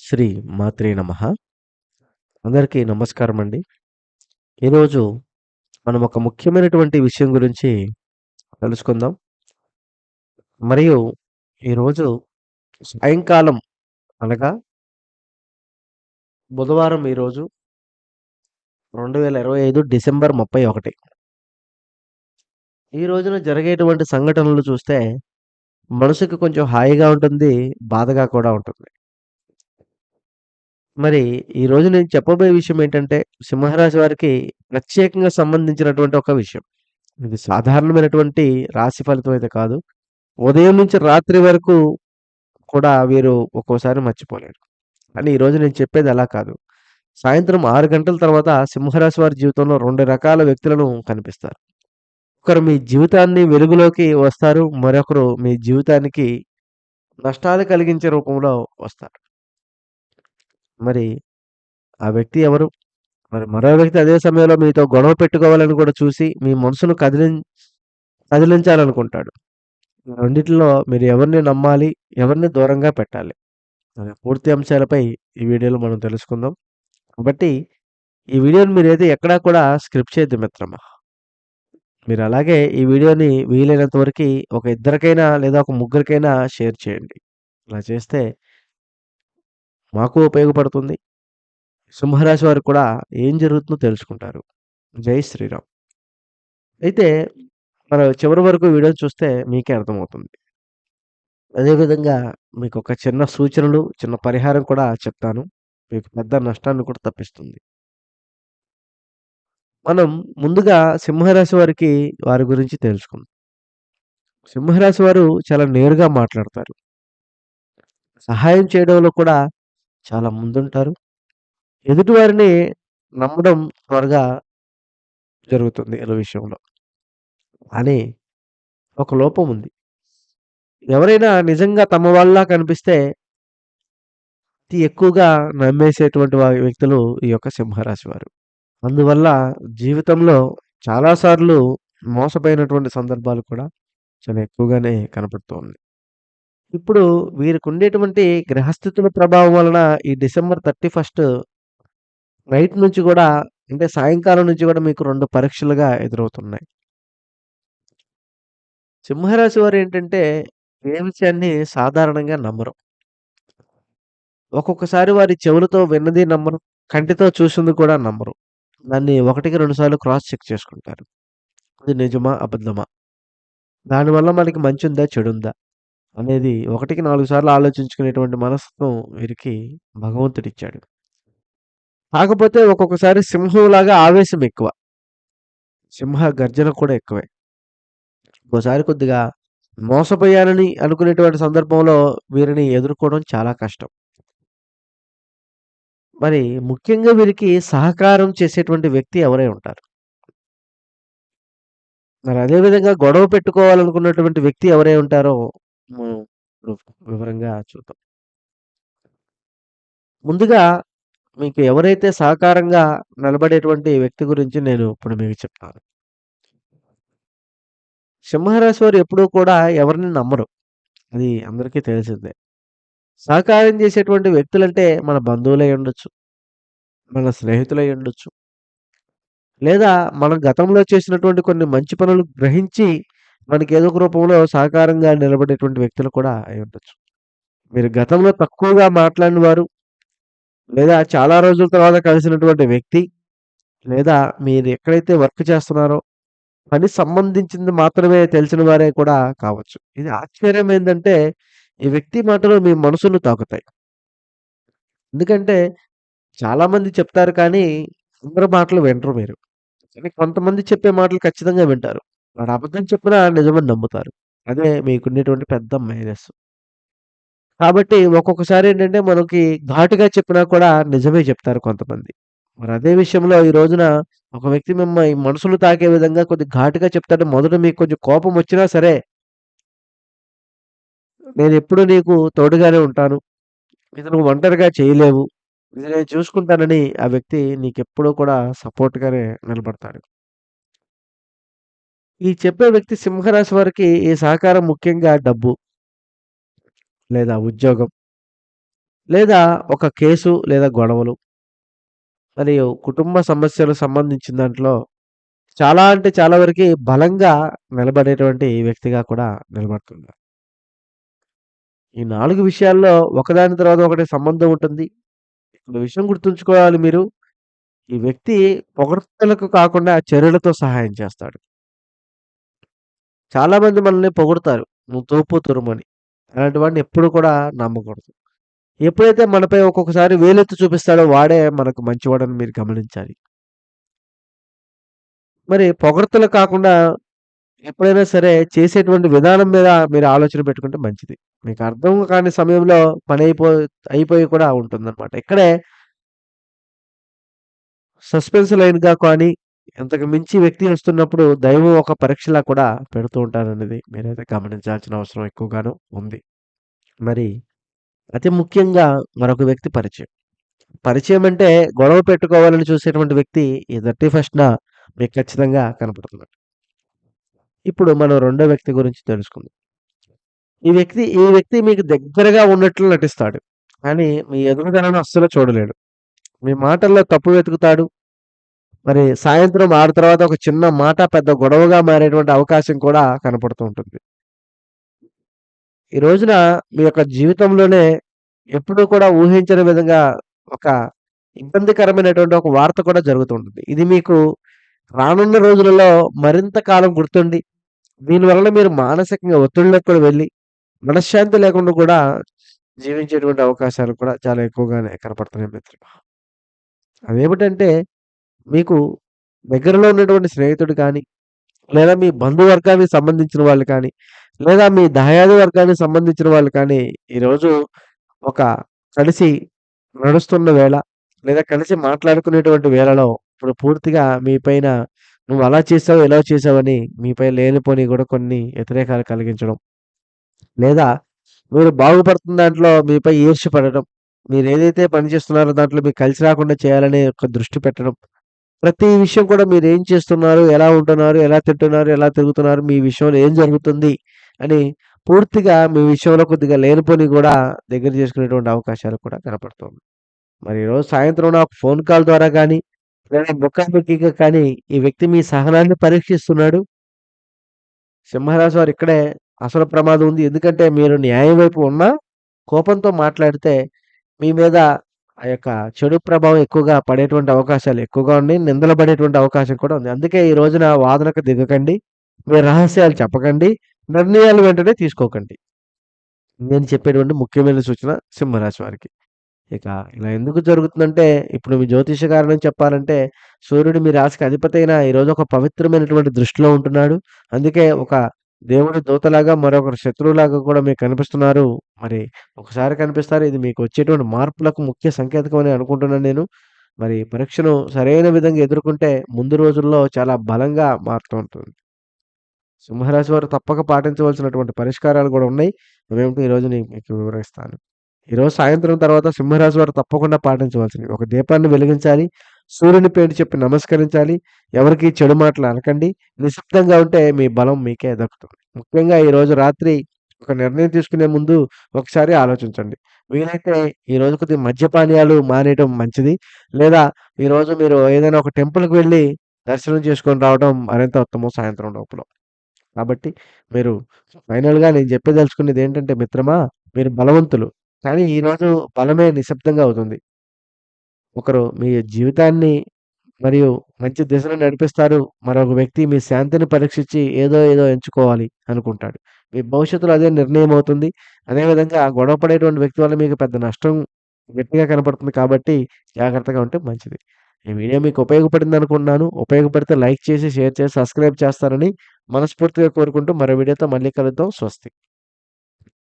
శ్రీ మాత్రే నమ అందరికీ నమస్కారం అండి ఈరోజు మనం ఒక ముఖ్యమైనటువంటి విషయం గురించి తెలుసుకుందాం. మరియు ఈరోజు సాయంకాలం అనగా బుధవారం ఈరోజు 2025 డిసెంబర్ 31. ఈ రోజున జరిగేటువంటి సంఘటనలు చూస్తే మనసుకు కొంచెం హాయిగా ఉంటుంది. బాధగా కూడా ఉంటుంది. మరి ఈ రోజు నేను చెప్పబోయే విషయం ఏంటంటే సింహరాశి వారికి ప్రత్యేకంగా సంబంధించినటువంటి ఒక విషయం. ఇది సాధారణమైనటువంటి రాశి ఫలితం అయితే కాదు. ఉదయం నుంచి రాత్రి వరకు కూడా వీరు ఒక్కోసారి మర్చిపోలేరు. కానీ ఈరోజు నేను చెప్పేది అలా కాదు. సాయంత్రం ఆరు గంటల తర్వాత సింహరాశి వారి జీవితంలో రెండు రకాల వ్యక్తులను కనిపిస్తారు. ఒకరు మీ జీవితాన్ని వెలుగులోకి వస్తారు. మరొకరు మీ జీవితానికి నష్టాలు కలిగించే రూపంలో వస్తారు. మరి ఆ వ్యక్తి ఎవరు? మరి మరో వ్యక్తి అదే సమయంలో మీతో గొడవ పెట్టుకోవాలని కూడా చూసి మీ మనసును కదిలిం కదిలించాలనుకుంటాడు. ఈ రెండిట్లో మీరు ఎవరిని నమ్మాలి? ఎవరిని దూరంగా పెట్టాలి? అనే పూర్తి అంశాలపై ఈ వీడియోలో మనం తెలుసుకుందాం. కాబట్టి ఈ వీడియోని మీరైతే ఎక్కడా కూడా స్కిప్ చేయొద్దు మిత్రమా. మీరు అలాగే ఈ వీడియోని వీలైనంత వరకి ఒక ఇద్దరికైనా లేదా ఒక ముగ్గురికైనా షేర్ చేయండి. ఇలా చేస్తే మాకు ఉపయోగపడుతుంది. సింహరాశి వారికి కూడా ఏం జరుగుతుందో తెలుసుకుంటారు. జై శ్రీరామ్. అయితే మన చివరి వరకు వీడియో చూస్తే మీకే అర్థమవుతుంది. అదేవిధంగా మీకు ఒక చిన్న సూచనలు, చిన్న పరిహారం కూడా చెప్తాను. మీకు పెద్ద నష్టాన్ని కూడా తప్పిస్తుంది. మనం ముందుగా సింహరాశి వారికి వారి గురించి తెలుసుకుందాం. సింహరాశి వారు చాలా నేరుగా మాట్లాడతారు. సహాయం చేయడంలో కూడా చాలా ముందుంటారు. ఎదుటివారిని నమ్మడం త్వరగా జరుగుతుంది ఈళ్ళ విషయంలో. కానీ ఒక లోపం ఉంది. ఎవరైనా నిజంగా తమ వాళ్ళలా కనిపిస్తే అతి ఎక్కువగా నమ్మేసేటువంటి వా వ్యక్తులు ఈ యొక్క సింహరాశి వారు. అందువల్ల జీవితంలో చాలా సార్లు మోసపోయినటువంటి సందర్భాలు కూడా చాలా ఎక్కువగానే కనపడుతూ ఉన్నాయి. ఇప్పుడు వీరికుండేటువంటి గ్రహస్థితుల ప్రభావం వలన ఈ డిసెంబర్ 31 నైట్ నుంచి కూడా అంటే సాయంకాలం నుంచి కూడా మీకు రెండు పరీక్షలుగా ఎదురవుతున్నాయి. సింహరాశి వారేంటంటే ఏ విషయాన్ని సాధారణంగా నమ్మరు. ఒక్కొక్కసారి వారి చెవులతో విన్నది నమ్మరు. కంటితో చూసింది కూడా నమ్మరు. దాన్ని ఒకటికి రెండు సార్లు క్రాస్ చెక్ చేసుకుంటారు. అది నిజమా? అబద్ధమా? దానివల్ల మనకి మంచి ఉందా చెడు చెడుందా? అనేది ఒకటికి నాలుగు సార్లు ఆలోచించుకునేటువంటి మనస్తత్వం వీరికి భగవంతుడిచ్చాడు. కాకపోతే ఒక్కొక్కసారి సింహంలాగా ఆవేశం ఎక్కువ. సింహ గర్జన కూడా ఎక్కువే. ఒక్కోసారి కొద్దిగా మోసపోయానని అనుకునేటువంటి సందర్భంలో వీరిని ఎదుర్కోవడం చాలా కష్టం. మరి ముఖ్యంగా వీరికి సహకారం చేసేటువంటి వ్యక్తి ఎవరై ఉంటారు? మరి అదే విధంగా గొడవ పెట్టుకోవాలనుకున్నటువంటి వ్యక్తి ఎవరై ఉంటారో మనం ఇప్పుడు వివరంగా చూద్దాం. ముందుగా మీకు ఎవరైతే సహకారంగా నిలబడేటువంటి వ్యక్తి గురించి నేను ఇప్పుడు మీకు చెప్తాను. సింహరాశి వారు ఎప్పుడూ కూడా ఎవరిని నమ్మరు. అది అందరికీ తెలిసిందే. సహకారం చేసేటువంటి వ్యక్తులంటే మన బంధువులై ఉండొచ్చు. మన స్నేహితులై ఉండొచ్చు. లేదా మనం గతంలో చేసినటువంటి కొన్ని మంచి పనులు గ్రహించి మనకి ఏదో ఒక రూపంలో సహకారంగా నిలబడేటువంటి వ్యక్తులు కూడా అయి ఉండొచ్చు. మీరు గతంలో తక్కువగా మాట్లాడిన వారు లేదా చాలా రోజుల తర్వాత కలిసినటువంటి వ్యక్తి లేదా మీరు ఎక్కడైతే వర్క్ చేస్తున్నారో పని సంబంధించింది మాత్రమే తెలిసిన వారే కూడా కావచ్చు. ఇది ఆశ్చర్యం ఏంటంటే ఈ వ్యక్తి మాటలు మీ మనసును తాకుతాయి. ఎందుకంటే చాలామంది చెప్తారు కానీ అందరి మాటలు వినరు మీరు. కానీ కొంతమంది చెప్పే మాటలు ఖచ్చితంగా వింటారు. వాడు అబద్ధం చెప్పినా నిజమని నమ్ముతారు. అదే మీకున్నటువంటి పెద్ద మైనస్. కాబట్టి ఒక్కొక్కసారి ఏంటంటే మనకి ఘాటుగా చెప్పినా కూడా నిజమే చెప్తారు కొంతమంది. మరి అదే విషయంలో ఈ రోజున ఒక వ్యక్తి మిమ్మల్ని మనసులు తాకే విధంగా కొద్దిగా ఘాటుగా చెప్తాడు. మొదట మీకు కొంచెం కోపం వచ్చినా సరే నేనెప్పుడు నీకు తోడుగానే ఉంటాను. ఇది నువ్వు ఒంటరిగా చేయలేవు. ఇది నేను చూసుకుంటానని ఆ వ్యక్తి నీకెప్పుడూ కూడా సపోర్ట్‌గానే నిలబడతాడు. ఈ చెప్పే వ్యక్తి సింహరాశి వారికి ఈ సహకారం ముఖ్యంగా డబ్బు. లేదా ఉద్యోగం. లేదా ఒక కేసు లేదా గొడవలు మరియు కుటుంబ సమస్యలకు సంబంధించిన దాంట్లో చాలా అంటే చాలా వరకి బలంగా నిలబడేటువంటి వ్యక్తిగా కూడా నిలబడుతున్నారు. ఈ నాలుగు విషయాల్లో ఒకదాని తర్వాత ఒకటి సంబంధం ఉంటుంది. ఇక్కడ విషయం గుర్తుంచుకోవాలి మీరు. ఈ వ్యక్తి పొగడ్తలకు కాకుండా చర్యలతో సహాయం చేస్తాడు. చాలామంది మనల్ని పొగుడతారు నువ్వు తోపు తురుమని. అలాంటి వాడిని ఎప్పుడు కూడా నమ్మకూడదు. ఎప్పుడైతే మనపై ఒక్కొక్కసారి వేలెత్తి చూపిస్తాడో వాడే మనకు మంచివాడని మీరు గమనించాలి. మరి పొగడతలు కాకుండా ఎప్పుడైనా సరే చేసేటువంటి విధానం మీద మీరు ఆలోచన పెట్టుకుంటే మంచిది. మీకు అర్థం కాని సమయంలో పని అయిపో అయిపోయి కూడా ఉంటుందన్నమాట. ఇక్కడే సస్పెన్స్ లైన్‌గా కానీ, అంతకు మించి వ్యక్తి వస్తున్నప్పుడు దైవం ఒక పరీక్షలా కూడా పెడుతూ ఉంటారనేది మీరైతే గమనించాల్సిన అవసరం ఎక్కువగాను ఉంది. మరి అతి ముఖ్యంగా మరొక వ్యక్తి పరిచయం. పరిచయం అంటే గొడవ పెట్టుకోవాలని చూసేటువంటి వ్యక్తి ఈ 31న మీకు ఖచ్చితంగా కనపడుతున్నాడు. ఇప్పుడు మనం రెండో వ్యక్తి గురించి తెలుసుకుందాం. ఈ వ్యక్తి ఈ వ్యక్తి మీకు దగ్గరగా ఉన్నట్లు నటిస్తాడు. కానీ మీ ఎదుగుదలను అస్సలు చూడలేడు. మీ మాటల్లో తప్పు వెతుకుతాడు. మరి సాయంత్రం ఆరు తర్వాత ఒక చిన్న మాట పెద్ద గొడవగా మారేటువంటి అవకాశం కూడా కనపడుతూ ఉంటుంది. ఈ రోజున మీ యొక్క జీవితంలోనే ఎప్పుడూ కూడా ఊహించని విధంగా ఒక ఇబ్బందికరమైనటువంటి ఒక వార్త కూడా జరుగుతూ ఉంటుంది. ఇది మీకు రానున్న రోజులలో మరింత కాలం గుర్తుండి, దీనివలన మీరు మానసికంగా ఒత్తిడిలోకి కూడా వెళ్ళి మనశ్శాంతి లేకుండా కూడా జీవించేటువంటి అవకాశాలు కూడా చాలా ఎక్కువగానే కనపడుతున్నాయి మిత్రమా. అదేమిటంటే మీకు దగ్గరలో ఉన్నటువంటి స్నేహితుడు కానీ, లేదా మీ బంధువర్గానికి సంబంధించిన వాళ్ళు కానీ, లేదా మీ దయాది వర్గానికి సంబంధించిన వాళ్ళు కానీ, ఈరోజు ఒక కలిసి నడుస్తున్న వేళ, లేదా కలిసి మాట్లాడుకునేటువంటి వేళలో ఇప్పుడు పూర్తిగా మీ పైన నువ్వు అలా చేసావు, ఇలా చేసావని మీపై లేనిపోని కూడా కొన్ని వ్యతిరేకాలు కలిగించడం. లేదా మీరు బాగుపడుతున్న దాంట్లో మీపై ఈర్ష్య పడడం. ఏదైతే పని చేస్తున్నారో దాంట్లో మీకు కలిసి రాకుండా చేయాలనే ఒక దృష్టి పెట్టడం. ప్రతి విషయం కూడా మీరు ఏం చేస్తున్నారు, ఎలా ఉంటున్నారు, ఎలా తింటున్నారు, ఎలా తిరుగుతున్నారు, మీ విషయంలో ఏం జరుగుతుంది అని పూర్తిగా మీ విషయంలో కొద్దిగా లేనిపోని కూడా దగ్గర చేసుకునేటువంటి అవకాశాలు కూడా కనపడుతుంది. మరి ఈరోజు సాయంత్రం నాకు ఫోన్ కాల్ ద్వారా కానీ లేదా ముఖాముఖిగా కానీ ఈ వ్యక్తి మీ సహనాన్ని పరీక్షిస్తున్నాడు. సింహరాశి వారు ఇక్కడే అసలు ప్రమాదం ఉంది. ఎందుకంటే మీరు న్యాయం వైపు ఉన్నా, కోపంతో మాట్లాడితే మీ మీద ఆ యొక్క చెడు ప్రభావం ఎక్కువగా పడేటువంటి అవకాశాలు ఎక్కువగా ఉన్నాయి. నిందలు పడేటువంటి అవకాశం కూడా ఉంది. అందుకే ఈ రోజున వాదనకు దిగకండి. మీ రహస్యాలు చెప్పకండి. నిర్ణయాలు వెంటనే తీసుకోకండి. నేను చెప్పేటువంటి ముఖ్యమైన సూచన సింహరాశి వారికి. ఇక ఇలా ఎందుకు జరుగుతుందంటే, ఇప్పుడు మీ జ్యోతిష కారణం చెప్పాలంటే, సూర్యుడు మీ రాశికి అధిపతి అయిన ఈరోజు ఒక పవిత్రమైనటువంటి దృష్టిలో ఉంటున్నాడు. అందుకే ఒక దేవుడి దూతలాగా, మరొకరు శత్రువులాగా కూడా మీకు కనిపిస్తున్నారు. మరి ఒకసారి కనిపిస్తారు. ఇది మీకు వచ్చేటువంటి మార్పులకు ముఖ్య సంకేతకం అని అనుకుంటున్నాను నేను. మరి పరీక్షను సరైన విధంగా ఎదుర్కొంటే ముందు రోజుల్లో చాలా బలంగా మారుతూ ఉంటుంది. సింహరాశి వారు తప్పక పాటించవలసినటువంటి పరిష్కారాలు కూడా ఉన్నాయి. అవేమిటో ఈరోజు నేను మీకు వివరిస్తాను. ఈరోజు సాయంత్రం తర్వాత సింహరాశి వారు తప్పకుండా పాటించవలసినవి. ఒక దీపాన్ని వెలిగించాలి. సూర్యుని పేరు చెప్పి నమస్కరించాలి. ఎవరికి చెడు మాటలు అనకండి. నిశ్శబ్దంగా ఉంటే మీ బలం మీకే దక్కుతుంది. ముఖ్యంగా ఈరోజు రాత్రి ఒక నిర్ణయం తీసుకునే ముందు ఒకసారి ఆలోచించండి. వీలైతే ఈరోజు కొద్ది మద్యపానీయాలు మానేయడం మంచిది. లేదా ఈరోజు మీరు ఏదైనా ఒక టెంపుల్‌కి వెళ్ళి దర్శనం చేసుకొని రావడం మరింత ఉత్తమం సాయంత్రం లోపల. కాబట్టి మీరు ఫైనల్‌గా నేను చెప్పదలుచుకున్నది ఏంటంటే మిత్రమా, మీరు బలవంతులు. కానీ ఈరోజు బలమే నిశ్శబ్దంగా అవుతుంది. ఒకరు మీ జీవితాన్ని మరియు మంచి దిశను నడిపిస్తారు. మరొక వ్యక్తి మీ శాంతిని పరీక్షించి ఏదో ఏదో ఎంచుకోవాలి అనుకుంటాడు. మీ భవిష్యత్తులో అదే నిర్ణయం అవుతుంది. అదేవిధంగా గొడవ పడేటువంటి వ్యక్తి వల్ల మీకు పెద్ద నష్టం గట్టిగా కనపడుతుంది కాబట్టి జాగ్రత్తగా ఉంటే మంచిది. ఈ వీడియో మీకు ఉపయోగపడింది అనుకున్నాను ఉపయోగపడితే లైక్ చేసి, షేర్ చేసి, సబ్స్క్రైబ్ చేస్తారని మనస్ఫూర్తిగా కోరుకుంటూ మరో వీడియోతో మళ్ళీ కలుద్దాం. స్వస్తి.